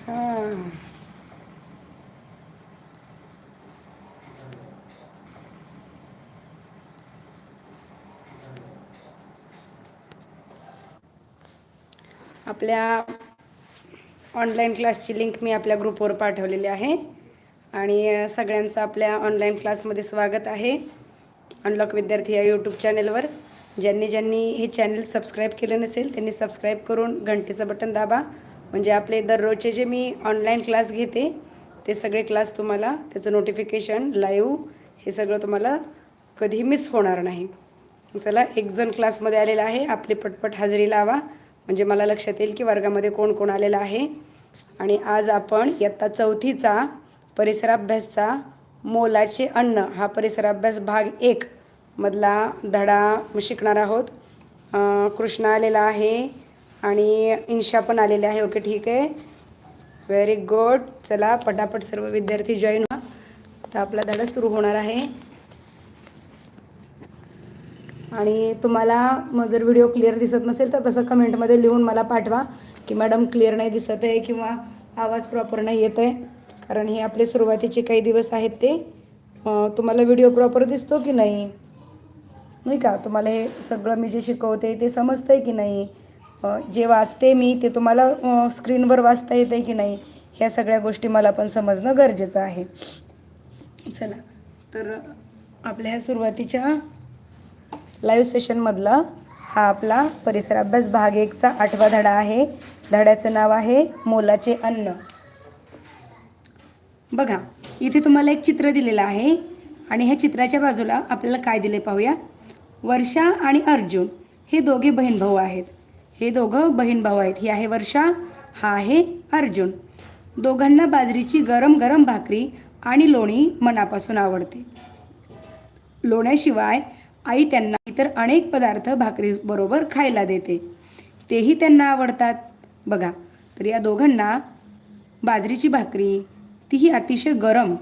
हां. आपल्या ऑनलाईन क्लासची लिंक मी आपल्या ग्रुपवर पाठवलेली आहे. आणि सगळ्यांचं आपल्या ऑनलाईन क्लासमध्ये स्वागत आहे. अनलॉक विद्यार्थी या यूट्यूब चॅनलवर ज्यांनी ज्यांनी हे चॅनल सबस्क्राईब केलं नसेल त्यांनी सबस्क्राईब करून घंटेचं बटन दाबा. म्हणजे आपले दररोजचे जे मी ऑनलाईन क्लास घेते ते सगळे क्लास तुम्हाला त्याचं नोटिफिकेशन लाईव्ह हे सगळं तुम्हाला कधीही मिस होणार नाही. चला एक जण क्लासमध्ये आलेला आहे आपली पटपट हजेरी लावा. म्हणजे मला लक्षात येईल की वर्गामध्ये कोण कोण आलेलं आहे. आणि आज आपण इयत्ता चौथीचा परिसराभ्यासचा मोलाचे अन्न हा परिसराभ्यास भाग एक मधला धडा शिकणार आहोत. कृष्णा आलेला आहे. आणि इन्शा पण आलेले आहे. ओके ठीक आहे. व्हेरी गुड चला पटापट सर्व विद्यार्थी जॉईन व्हा. आता आपला धडा सुरू होणार आहे. आणि तुम्हाला जर व्हिडिओ क्लिअर दिसत नसेल तर तसं कमेंटमध्ये लिहून मला पाठवा की मॅडम क्लिअर नाही दिसत आहे किंवा आवाज प्रॉपर नाही येत आहे. कारण हे आपले सुरुवातीचे काही दिवस आहेत ते. तुम्हाला व्हिडिओ प्रॉपर दिसतो की नाही? नाही का? तुम्हाला हे सगळं मी जे शिकवते ते समजतं आहे की नाही? जे वाचते मी ते तुम्हाला स्क्रीनवर वाचता येतं आहे की नाही ह्या सगळ्या गोष्टी मला पण समजणं गरजेचं आहे. चला तर आपल्या ह्या सुरुवातीच्या लाईव्ह सेशनमधला हा आपला परिसर अभ्यास भाग एकचा आठवा धडा आहे. धड्याचं नाव आहे मोलाचे अन्न. बघा इथे तुम्हाला एक चित्र दिलेलं आहे आणि ह्या चित्राच्या बाजूला आपल्याला काय दिले पाहूया? वर्षा आणि अर्जुन हे दोघे बहीण भाऊ आहेत. हे दोघं बहीण भाऊ आहेत. ही आहे वर्षा हा आहे अर्जुन. दोघांना बाजरीची गरम गरम भाकरी आणि लोणी मनापासून आवडते. लोण्याशिवाय आई त्यांना इतर अनेक पदार्थ भाकरीबरोबर खायला देते. तेही त्यांना आवडतात. बघा तर या दोघांना बाजरीची भाकरी तीही अतिशय गरम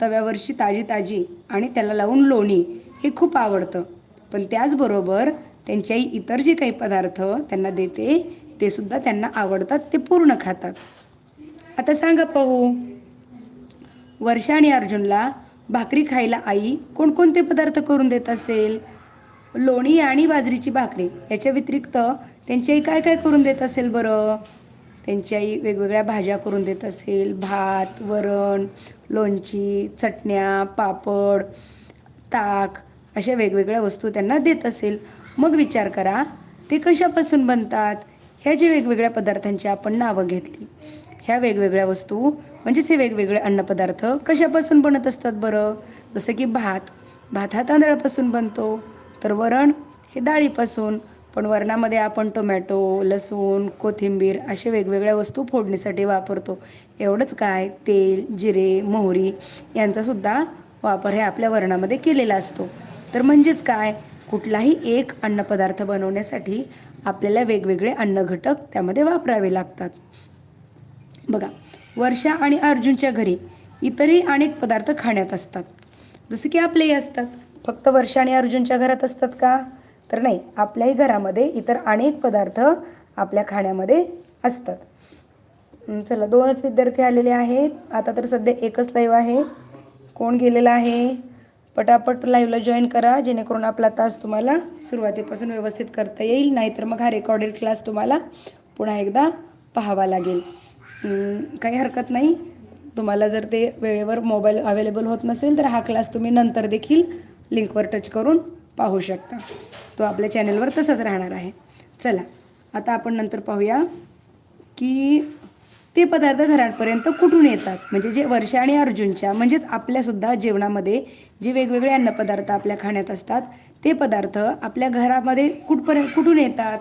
तव्यावरची ताजी ताजी आणि त्याला लावून लोणी हे खूप आवडतं. पण त्याचबरोबर त्यांच्याही इतर जे काही पदार्थ त्यांना देते ते सुद्धा त्यांना आवडतात ते पूर्ण खातात. आता सांगा पाहू. वर्षा आणि अर्जुनला भाकरी खायला आई कोणकोणते पदार्थ करून देत असेल? लोणी आणि बाजरीची भाकरी याच्या व्यतिरिक्त त्यांच्याही काय काय करून देत असेल बरं? त्यांच्याही वेगवेगळ्या भाज्या करून देत असेल भात वरण लोणची चटण्या पापड ताक अशा वेगवेगळ्या वस्तू त्यांना देत असेल. मग विचार करा ते कशापासून बनतात? ह्या जे वेगवेगळ्या पदार्थांची आपण नावं घेतली. ह्या वेगवेगळ्या वस्तू म्हणजेच हे वेगवेगळे अन्नपदार्थ कशापासून बनत असतात बरं? जसं की भात. भात हा तांदळापासून बनतो. तर वरण हे डाळीपासून. पण वरणामध्ये आपण टोमॅटो लसूण कोथिंबीर अशा वेगवेगळ्या वस्तू फोडणीसाठी वापरतो. एवढंच काय? तेल जिरे मोहरी यांचासुद्धा वापर हे आपल्या वरणामध्ये केलेला असतो. तर म्हणजेच काय? कुठलाही एक अन्नपदार्थ बनवण्यासाठी आपल्याला वेगवेगळे अन्नघटक त्यामध्ये वापरावे लागतात. बघा वर्षा आणि अर्जुनच्या घरी इतरही अनेक पदार्थ खाण्यात असतात. जसे की आपलेही असतात. फक्त वर्षा आणि अर्जुनच्या घरात असतात का? तर नाही आपल्याही घरामध्ये इतर अनेक पदार्थ आपल्या खाण्यामध्ये असतात. चला दोनच विद्यार्थी आलेले आहेत. आता तर सध्या एकच लाईव्ह आहे. कोण गेलेला आहे? पटापट लाईव्हला जॉईन करा जेणेकरून आपला तास तुम्हाला सुरुवातीपासून व्यवस्थित करता येईल. नाहीतर मग हा रेकॉर्डेड क्लास तुम्हाला पुन्हा एकदा पाहावा लागेल. काही हरकत नाही. तुम्हाला जर ते वेळेवर मोबाईल अवेलेबल होत नसेल तर हा क्लास तुम्ही नंतर देखील लिंकवर टच करून पाहू शकता. तो आपल्या चॅनलवर तसाच राहणार आहे. चला आता आपण नंतर पाहूया की ते पदार्थ घरापर्यंत कुठून येतात? म्हणजे जे वर्षा आणि अर्जुनच्या म्हणजेच आपल्यासुद्धा जेवणामध्ये जे वेगवेगळे अन्नपदार्थ आपल्या खाण्यात असतात ते पदार्थ आपल्या घरामध्ये कुठपर्यंत कुठून येतात?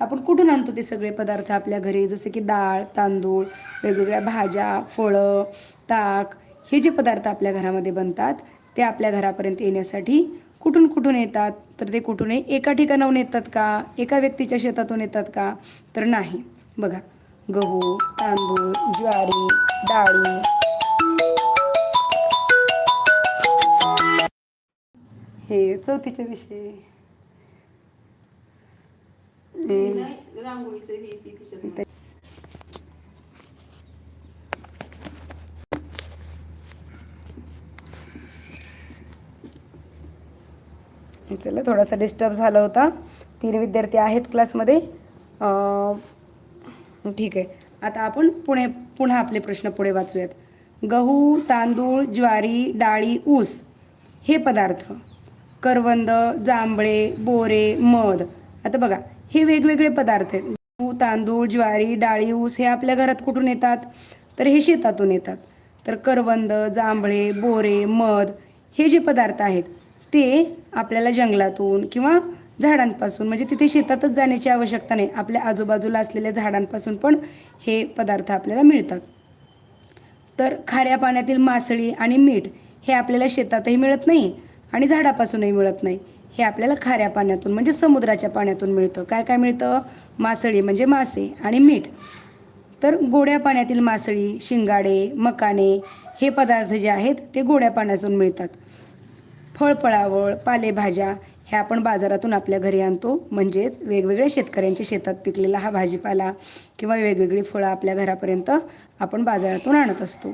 आपण कुठून आणतो ते सगळे पदार्थ आपल्या घरी? जसे की डाळ तांदूळ वेगवेगळ्या भाज्या फळं ताक हे जे पदार्थ आपल्या घरामध्ये बनतात ते आपल्या घरापर्यंत येण्यासाठी कुठून कुठून येतात? तर ते कुठूनही एका ठिकाणाहून येतात का? एका व्यक्तीच्या शेतातून येतात का? तर नाही. बघा. गहू तांदूळ ज्वारी डाळी. हे चौथीचे विषय. चला थोडासा डिस्टर्ब झाला होता. तीन विद्यार्थी आहेत क्लासमध्ये ठीक आहे. आता आपण पुणे पुन्हा आपले प्रश्न पुढे वाचूयात. गहू तांदूळ ज्वारी डाळी ऊस हे पदार्थ करवंद जांभळे बोरे मध आता बघा हे वेगवेगळे पदार्थ आहेत. गहू तांदूळ ज्वारी डाळी ऊस हे आपल्या घरात कुठून येतात? तर हे शेतातून येतात. तर करवंद जांभळे बोरे मध हे जे पदार्थ आहेत ते आपल्याला जंगलातून किंवा झाडांपासून म्हणजे तिथे शेतातच जाण्याची आवश्यकता नाही. आपल्या आजूबाजूला असलेल्या झाडांपासून पण हे पदार्थ आपल्याला मिळतात. तर खाऱ्या पाण्यातील मासळी आणि मीठ हे आपल्याला शेतातही मिळत नाही आणि झाडापासूनही मिळत नाही. हे आपल्याला खाऱ्या पाण्यातून म्हणजे समुद्राच्या पाण्यातून मिळतं. काय काय मिळतं? मासळी म्हणजे मासे आणि मीठ. तर गोड्या पाण्यातील मासळी शिंगाडे मकाने हे पदार्थ जे आहेत ते गोड्या पाण्यातून मिळतात. फळफळावळ पालेभाज्या हे आपण बाजारातून आपल्या घरी आणतो. म्हणजेच वेगवेगळ्या शेतकऱ्यांच्या शेतात पिकलेला हा भाजीपाला किंवा वेगवेगळी फळं आपल्या घरापर्यंत आपण बाजारातून आणत असतो.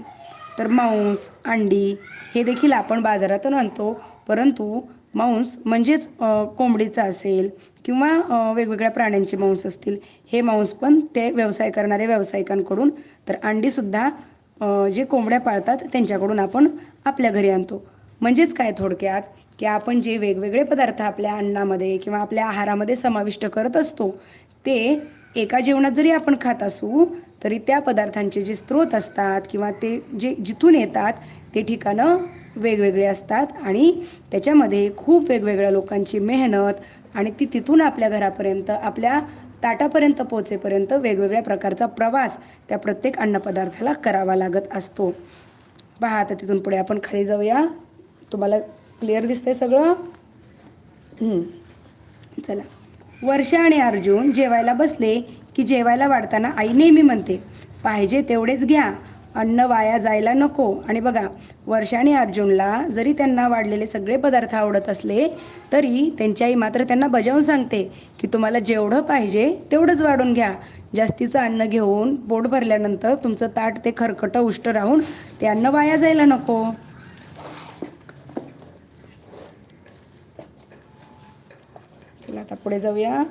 तर मांस अंडी हे देखील आपण बाजारातून आणतो. परंतु मांस म्हणजेच कोंबडीचं कोंबडीचा असेल किंवा वेगवेगळ्या प्राण्यांचे मांस असतील हे मांस पण ते व्यवसाय करणारे व्यावसायिकांकडून तर अंडीसुद्धा जे कोंबड्या पाळतात त्यांच्याकडून आपण आपल्या घरी आणतो. म्हणजेच काय थोडक्यात की आपण जे वेगवेगळे पदार्थ आपल्या अन्नामध्ये किंवा आपल्या आहारामध्ये समाविष्ट करत असतो ते एका जेवणात जरी आपण खात असू तरी त्या पदार्थांचे जे स्रोत असतात किंवा ते जे जिथून येतात ते ठिकाणं वेगवेगळे असतात आणि त्याच्यामध्ये खूप वेगवेगळ्या लोकांची मेहनत आणि ती तिथून आपल्या घरापर्यंत आपल्या ताटापर्यंत पोचेपर्यंत वेगवेगळ्या प्रकारचा प्रवास त्या प्रत्येक अन्नपदार्थाला करावा लागत असतो. पहा आता तिथून पुढे आपण खाली जाऊया. तुम्हाला क्लिअर दिसतंय सगळं? चला. वर्षा आणि अर्जुन जेवायला बसले की जेवायला वाढताना आई नेहमी म्हणते पाहिजे तेवढेच घ्या. अन्न वाया जायला नको. आणि बघा वर्षा आणि अर्जुनला जरी त्यांना वाढलेले सगळे पदार्थ आवडत असले तरी त्यांची आई मात्र त्यांना बजावून सांगते की तुम्हाला जेवढं पाहिजे तेवढंच वाढून घ्या. जास्तीचं अन्न घेऊन पोट भरल्यानंतर तुमचं ताट ते खरकटं उष्ट राहून ते अन्न वाया जायला नको. चला आता पुढे जाऊया.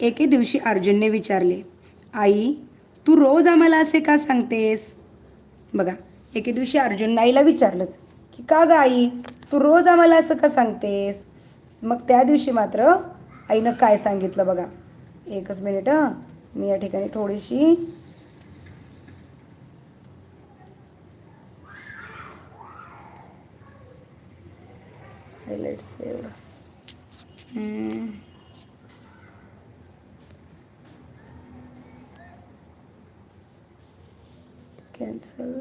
एके दिवशी अर्जुनने विचारले आई तू रोज आम्हाला असे का सांगतेस? बघा एके दिवशी अर्जुन आईला विचारलंच की का ग आई तू रोज आम्हाला असं का सांगतेस? मग त्या दिवशी मात्र आईनं काय सांगितलं बघा. एकच मिनिट हां. मी या ठिकाणी थोडीशी हायलाईट्स एवढं कॅन्सल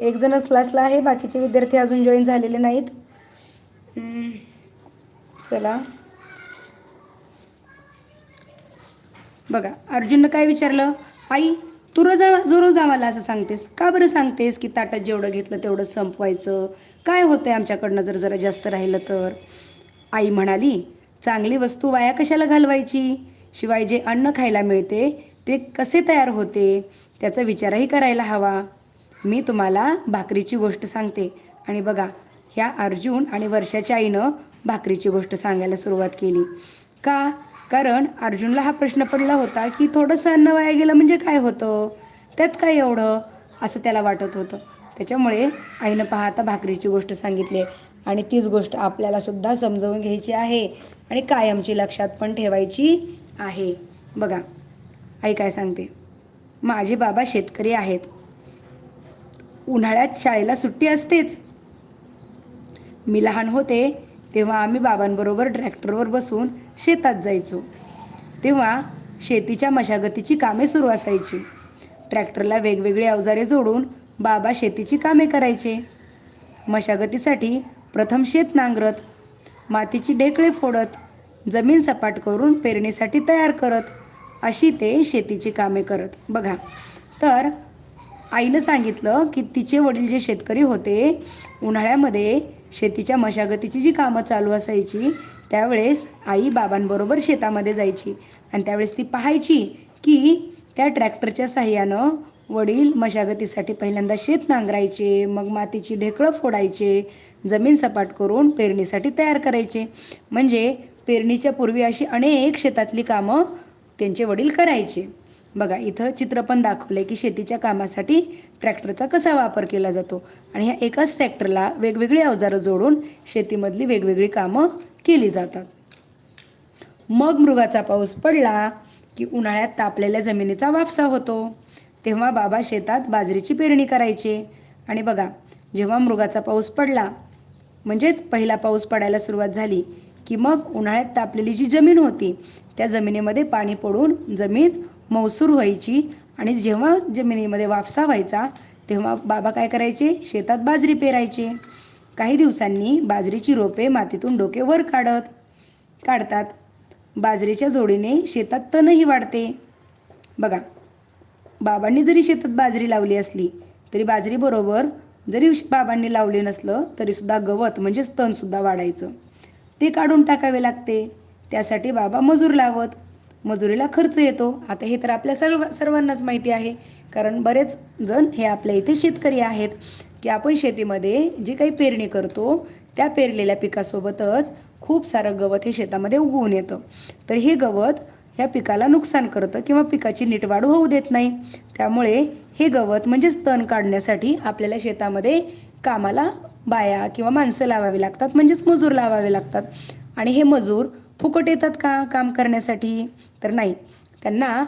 एक जणच क्लासला आहे बाकीचे विद्यार्थी अजून जॉईन झालेले नाहीत. Mm. चला. बघा अर्जुननं काय विचारलं? आई तू रोज जो रोज आम्हाला असं सांगतेस? का बरं सांगतेस की ताटात जेवढं घेतलं तेवढं संपवायचं? काय होतं आहे आमच्याकडनं जर जरा जास्त राहिलं तर? आई म्हणाली चांगली वस्तू वाया कशाला घालवायची? शिवाय जे अन्न खायला मिळते ते कसे तयार होते? त्याचा विचारही करायला हवा. मी तुम्हाला भाकरीची गोष्ट सांगते. आणि बघा ह्या अर्जुन आणि वर्षाच्या आईनं भाकरीची गोष्ट सांगायला सुरुवात केली. का? कारण अर्जुनला हा प्रश्न पडला होता की थोडंसं अन्न वाया गेलं म्हणजे काय होतं? त्यात काय एवढं? असं त्याला वाटत होतं. त्याच्यामुळे आईनं पाहता भाकरीची गोष्ट सांगितली आहे. आणि तीच गोष्ट आपल्याला सुद्धा घ्यायची आहे आणि कायमची लक्षात पण ठेवायची आहे. बघा आई काय सांगते? माझे बाबा शेतकरी आहेत. उन्हाळ्यात शाळेला सुट्टी असतेच. मी लहान होते तेव्हा आम्ही बाबांबरोबर ट्रॅक्टरवर बसून शेतात जायचो. तेव्हा शेतीच्या मशागतीची कामे सुरू असायची. ट्रॅक्टरला वेगवेगळी अवजारे जोडून बाबा शेतीची कामे करायचे. मशागतीसाठी प्रथम शेत नांगरत मातीची ढेकळे फोडत जमीन सपाट करून पेरणीसाठी तयार करत अशी ते शेतीची कामे करत. बघा तर आईनं सांगितलं की तिचे वडील जे शेतकरी होते उन्हाळ्यामध्ये शेतीच्या मशागतीची जी कामं चालू असायची त्यावेळेस आई बाबांबरोबर शेतामध्ये जायची. आणि त्यावेळेस ती पाहायची की त्या ट्रॅक्टरच्या साह्यानं वडील मशागतीसाठी पहिल्यांदा शेत नांगरायचे मग मातीची ढेकळं फोडायचे जमीन सपाट करून पेरणीसाठी तयार करायचे. म्हणजे पेरणीच्या पूर्वी अशी अनेक शेतातली कामं त्यांचे वडील करायचे. बघा इथं चित्र पण दाखवलं आहे की शेतीच्या कामासाठी ट्रॅक्टरचा कसा वापर केला जातो. आणि ह्या एकाच ट्रॅक्टरला वेगवेगळी अवजारं जोडून शेतीमधली वेगवेगळी कामं केली जातात. मग मृगाचा पाऊस पडला की उन्हाळ्यात तापलेल्या जमिनीचा वाफसा होतो. तेव्हा बाबा शेतात बाजरीची पेरणी करायचे. आणि बघा जेव्हा मृगाचा पाऊस पडला म्हणजेच पहिला पाऊस पडायला सुरुवात झाली की मग उन्हाळ्यात तापलेली जी जमीन होती त्या जमिनीमध्ये पाणी पडून जमीन मौसूर व्हायची आणि जेव्हा जमिनीमध्ये वाफसा व्हायचा तेव्हा बाबा काय करायचे? शेतात बाजरी पेरायचे. काही दिवसांनी बाजरीची रोपे मातीतून डोके वर काढत काढतात. बाजरीच्या जोडीने शेतात तणही वाढते. बघा बाबांनी जरी शेतात बाजरी लावली असली तरी बाजरीबरोबर जरी बाबांनी लावले नसलं तरीसुद्धा गवत म्हणजेच तणसुद्धा वाढायचं. ते काढून टाकावे लागते. त्यासाठी बाबा मजूर लावत. मजुरीला खर्च येतो. आता हे तर आपल्या सर्व सर्वांनाच माहिती आहे. कारण बरेच जण हे आपल्या इथे शेतकरी आहेत. की आपण शेतीमध्ये जी काही पेरणी करतो त्या पेरलेल्या पिकासोबतच खूप सारं गवत हे शेतामध्ये उगवून येतं. तर हे गवत ह्या पिकाला नुकसान करतं किंवा पिकाची नीट वाढ होऊ देत नाही. त्यामुळे हे गवत म्हणजेच तण काढण्यासाठी आपल्याला शेतामध्ये कामाला बाया किंवा माणसं लावावी लागतात. म्हणजेच मजूर लावावे लागतात. आणि हे मजूर फुकट येतात का काम करण्यासाठी? तर नाही. त्यांना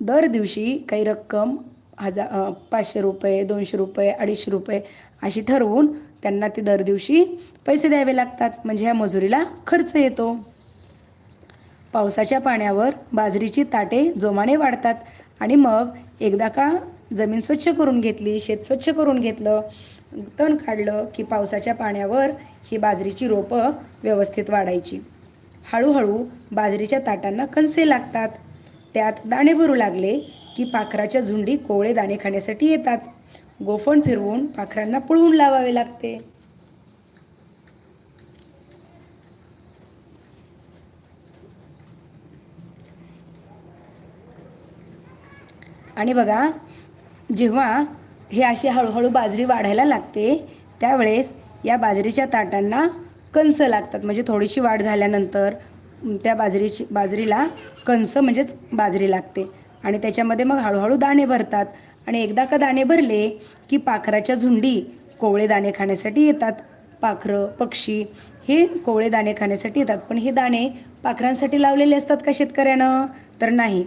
दर दिवशी काही रक्कम हजार पाचशे रुपये दोनशे रुपये अडीचशे रुपये अशी ठरवून त्यांना ते दर दिवशी पैसे द्यावे लागतात. म्हणजे ह्या मजुरीला खर्च येतो. पावसाच्या पाण्यावर बाजरीची ताटे जोमाने वाढतात आणि मग एकदा का जमीन स्वच्छ करून घेतली शेत स्वच्छ करून घेतलं तण काढलं की पावसाच्या पाण्यावर ही बाजरीची रोपं व्यवस्थित वाढायची. हळूहळू बाजरीच्या ताटांना कणसे लागतात. त्यात दाणे भरू लागले की पाखराच्या झुंडी कोवळे दाणे खाण्यासाठी येतात. गोफण फिरवून पाखरांना पळवून लावावे लागते. आणि बघा जेव्हा हे अशी हळूहळू बाजरी वाढायला लागते त्यावेळेस या बाजरीच्या ताटांना कंस लागतात. म्हणजे थोडीशी वाढ झाल्यानंतर त्या बाजरीची बाजरीला कंस म्हणजेच बाजरी लागते. आणि त्याच्यामध्ये मग हळूहळू दाणे भरतात. आणि एकदा का दाणे भरले की पाखराच्या झुंडी कोवळे दाणे खाण्यासाठी येतात. पाखरं पक्षी हे कोवळे दाणे खाण्यासाठी येतात. पण हे दाणे पाखरांसाठी लावलेले असतात का शेतकऱ्यानं? तर नाही.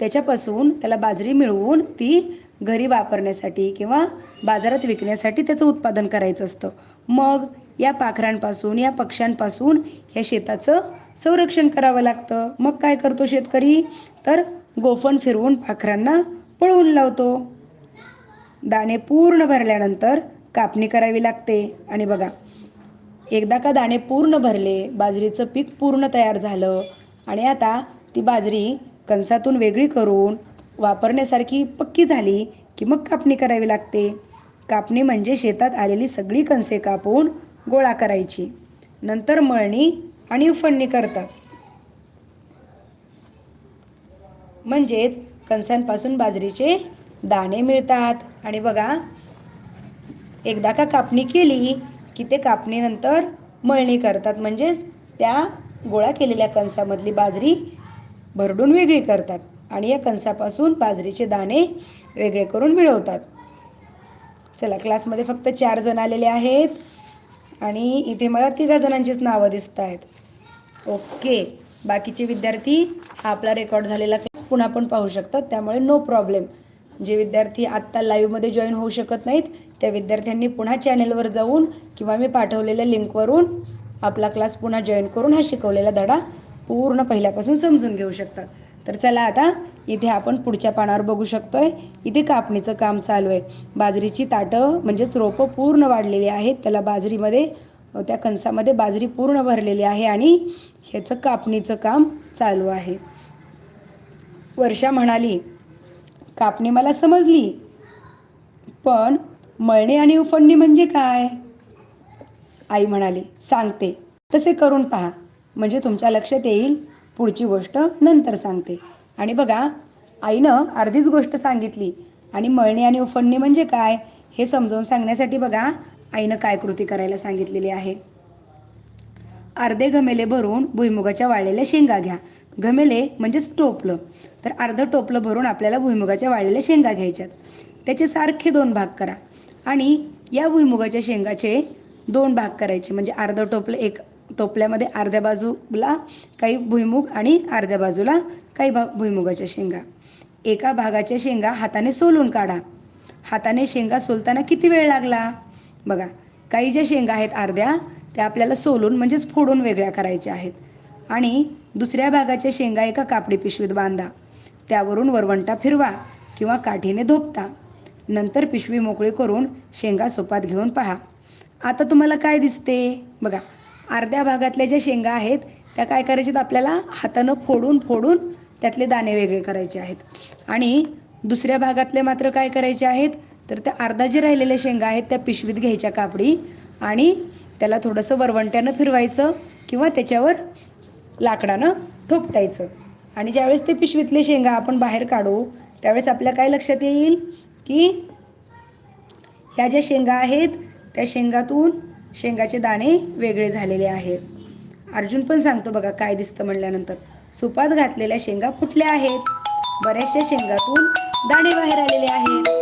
त्याच्यापासून त्याला बाजरी मिळवून ती घरी वापरण्यासाठी किंवा बाजारात विकण्यासाठी त्याचं उत्पादन करायचं असतं. मग या पाखरांपासून या पक्ष्यांपासून या शेताचं संरक्षण करावं लागतं. मग काय करतो शेतकरी? तर गोफण फिरवून पाखरांना पळवून लावतो. दाणे पूर्ण भरल्यानंतर कापणी करावी लागते. आणि बघा एकदा का दाणे पूर्ण भरले बाजरीचं पीक पूर्ण तयार झालं आणि आता ती बाजरी कणसातून वेगळी करून वापरण्यासारखी पक्की झाली की मग कापणी करावी लागते. कापणी म्हणजे शेतात आलेली सगळी कणसे कापून गोळा करायची. नंतर मळणी आणि उफणणी करतात. म्हणजेच कणसांपासून बाजरीचे दाणे मिळतात. आणि बघा एकदा का कापणी केली की ते कापणीनंतर मळणी करतात. म्हणजेच त्या गोळा केलेल्या कणसामधली बाजरी भरडून वेगळी करतात. आणि या कणसापासून बाजरीचे दाणे वेगळे करून मिळवतात. चला क्लासमध्ये फक्त चार जण आलेले आहेत. आणि इथे मला तिघा जणांचीच नावं दिसत आहेत. ओके बाकीचे विद्यार्थी हा आपला रेकॉर्ड झालेला क्लास पुन्हा पण पाहू शकतात. त्यामुळे नो प्रॉब्लेम जे विद्यार्थी आत्ता लाईव्हमध्ये जॉईन होऊ शकत नाहीत त्या विद्यार्थ्यांनी पुन्हा चॅनेलवर जाऊन किंवा मी पाठवलेल्या लिंकवरून आपला क्लास पुन्हा जॉईन करून हा शिकवलेला धडा पूर्ण पहिल्यापासून समजून घेऊ शकतात. तर चला आता इथे आपण पुढच्या पानावर बघू शकतोय. इथे कापणीचं काम चालू आहे. बाजरीची ताटं म्हणजेच रोपं पूर्ण वाढलेली आहेत. त्याला बाजरीमध्ये त्या कणसामध्ये बाजरी पूर्ण भरलेली आहे आणि ह्याचं कापणीचं काम चालू आहे. वर्षा म्हणाली कापणी मला समजली पण मळणी आणि उफणणी म्हणजे काय? आई म्हणाली सांगते. तसे करून पहा. म्हणजे तुमच्या लक्षात येईल. पुढची गोष्ट नंतर सांगते. आणि बघा आईनं अर्धीच गोष्ट सांगितली. आणि मळणी आणि उफणणी म्हणजे काय? हे समजावून सांगण्यासाठी बघा आईनं काय कृती करायला सांगितलेली आहे. अर्धे घमेले भरून भुईमुगाच्या वाळलेल्या शेंगा घ्या. घमेले म्हणजेच टोपलं. तर अर्धं टोपलं भरून आपल्याला भुईमुगाच्या वाळलेल्या शेंगा घ्यायच्यात. त्याचे सारखे दोन भाग करा. आणि या भुईमुगाच्या शेंगाचे दोन भाग करायचे. म्हणजे अर्धं टोपलं एक टोपल्यामध्ये अर्ध्या बाजूला काही भुईमुग आणि अर्ध्या बाजूला काही भा भुईमुगाच्या शेंगा. एका भागाच्या शेंगा हाताने सोलून काढा. हाताने शेंगा सोलताना किती वेळ लागला? बघा काही ज्या शेंगा आहेत अर्ध्या त्या आपल्याला सोलून म्हणजेच फोडून वेगळ्या करायच्या आहेत. आणि दुसऱ्या भागाच्या शेंगा एका कापडी पिशवीत बांधा. त्यावरून वरवंटा फिरवा किंवा काठीने धोपटा नंतर पिशवी मोकळी करून शेंगा सोपात घेऊन पहा. आता तुम्हाला काय दिसते? बघा अर्ध्या भागातल्या ज्या शेंगा आहेत त्या काय करायच्यात आपल्याला? हातानं फोडून फोडून त्यातले दाणे वेगळे करायचे आहेत. आणि दुसऱ्या भागातले मात्र काय करायचे आहेत? तर त्या अर्धा जे राहिलेल्या शेंगा आहेत त्या पिशवीत घ्यायच्या कापडी आणि त्याला थोडंसं वरवंट्यानं फिरवायचं किंवा त्याच्यावर लाकडानं थोपटायचं. आणि ज्यावेळेस ते पिशवीतले शेंगा आपण बाहेर काढू त्यावेळेस आपल्या काय लक्षात येईल? की ह्या ज्या शेंगा आहेत त्या शेंगातून शेंगाचे दाणे वेगळे झालेले आहेत. अर्जुन पण सांगतो बघा काय दिसतं म्हणल्यानंतर. सुपात घातलेल्या शेंगा फुटल्या आहेत. बऱ्याचशा शेंगातून दाणे बाहेर आलेले आहेत.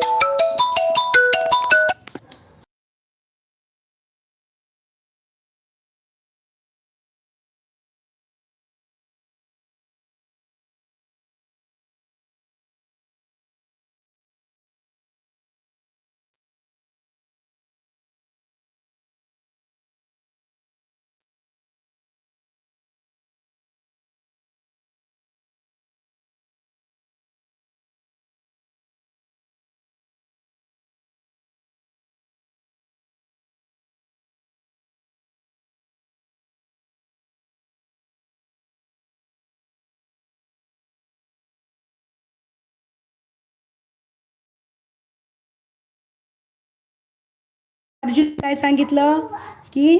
अर्जुन काय सांगितलं? की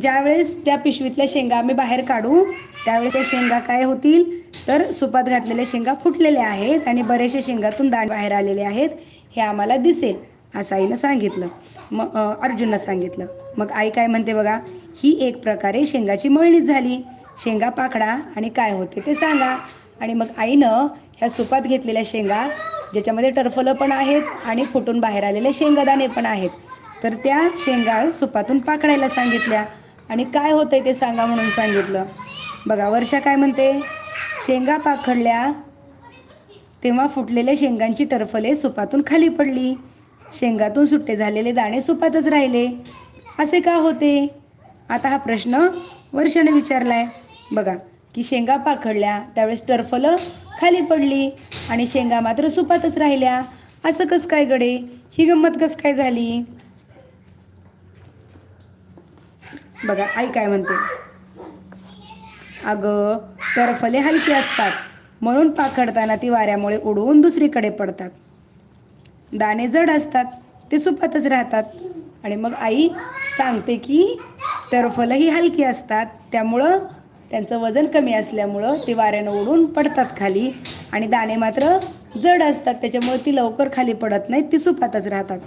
ज्यावेळेस त्या पिशवीतल्या शेंगा आम्ही बाहेर काढू त्यावेळेस त्या शेंगा काय होतील? तर सुपात घातलेल्या शेंगा फुटलेल्या आहेत आणि बऱ्याचशा शेंगातून दांड बाहेर आलेले आहेत. हे आम्हाला दिसेल असं आईनं सांगितलं. मग अर्जुननं सांगितलं. मग आई काय म्हणते बघा? ही एक प्रकारे शेंगाची मळणीच झाली. शेंगा पाकडा आणि काय होते ते सांगा. आणि मग आईनं ह्या सुपात घेतलेल्या शेंगा ज्याच्यामध्ये टरफलं पण आहेत आणि फुटून बाहेर आलेले शेंगादाणे पण आहेत. तर त्या शेंगा सुपातून पाकडायला सांगितल्या. आणि काय होतंय ते सांगा म्हणून सांगितलं. बघा वर्षा काय म्हणते? शेंगा पाखडल्या तेव्हा फुटलेल्या शेंगांची टरफले सुपातून खाली पडली. शेंगातून सुट्टे झालेले दाणे सुपातच राहिले. असे का होते? आता हा प्रश्न वर्षाने विचारला आहे बघा की शेंगा पाखडल्या त्यावेळेस टरफलं खाली पडली. आणि शेंगा मात्र सुपातच राहिल्या. असं कसं काय गडे? ही गंमत कसं काय झाली? बघा आई काय म्हणते? अगं टरफले हलकी असतात. म्हणून पाखडताना ती वाऱ्यामुळे उडवून दुसरीकडे पडतात. दाणे जड असतात ते सुपातच राहतात. आणि मग आई सांगते की तरफलंही हलकी असतात. त्यामुळं त्यांचं वजन कमी असल्यामुळं ते वाऱ्यानं उडून पडतात खाली. आणि दाणे मात्र जड असतात त्याच्यामुळे ती लवकर खाली पडत नाहीत ती सुपातच राहतात.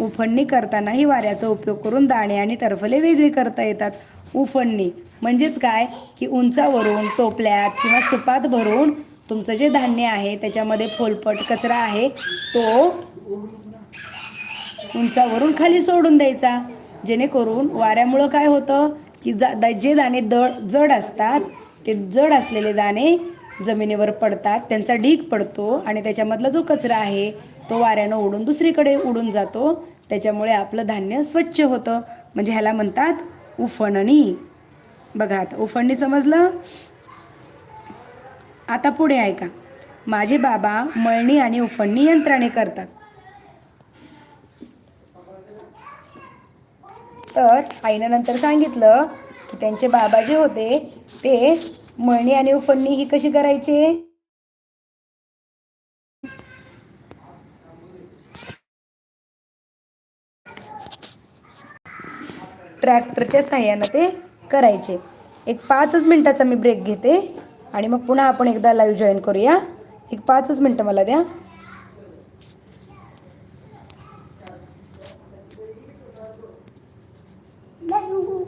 उफणणी करतानाही वाऱ्याचा उपयोग करून दाणे आणि टरफले वेगळी करता येतात. उफणणी म्हणजेच काय? की उंचावरून टोपल्यात किंवा सुपात भरून तुमचं जे धान्य आहे त्याच्यामध्ये फोलपट कचरा आहे तो उंचावरून खाली सोडून द्यायचा. जेणेकरून वाऱ्यामुळं काय होतं? की जा जे दाणे दड जड असतात ते जड असलेले दाणे जमिनीवर पडतात त्यांचा ढीग पडतो आणि त्याच्यामधला जो कचरा आहे तो वाऱ्यानं उडून दुसरीकडे उडून जातो. त्याच्यामुळे आपलं धान्य स्वच्छ होतं. म्हणजे ह्याला म्हणतात उफणणी. बघा आता उफणणी समजलं? आता पुढे ऐका. माझे बाबा मळणी आणि उफणणी यंत्राने करतात. तर आईनं नंतर सांगितलं की त्यांचे बाबा जे होते ते मळणी आणि उफणणी ही कशी करायची? ट्रॅक्टरच्या साह्यानं ते करायचे. एक पाचच मिनिटाचा मी ब्रेक घेते आणि मग पुन्हा आपण एकदा लाईव्ह जॉईन करूया. एक पाचच मिनटं मला द्या.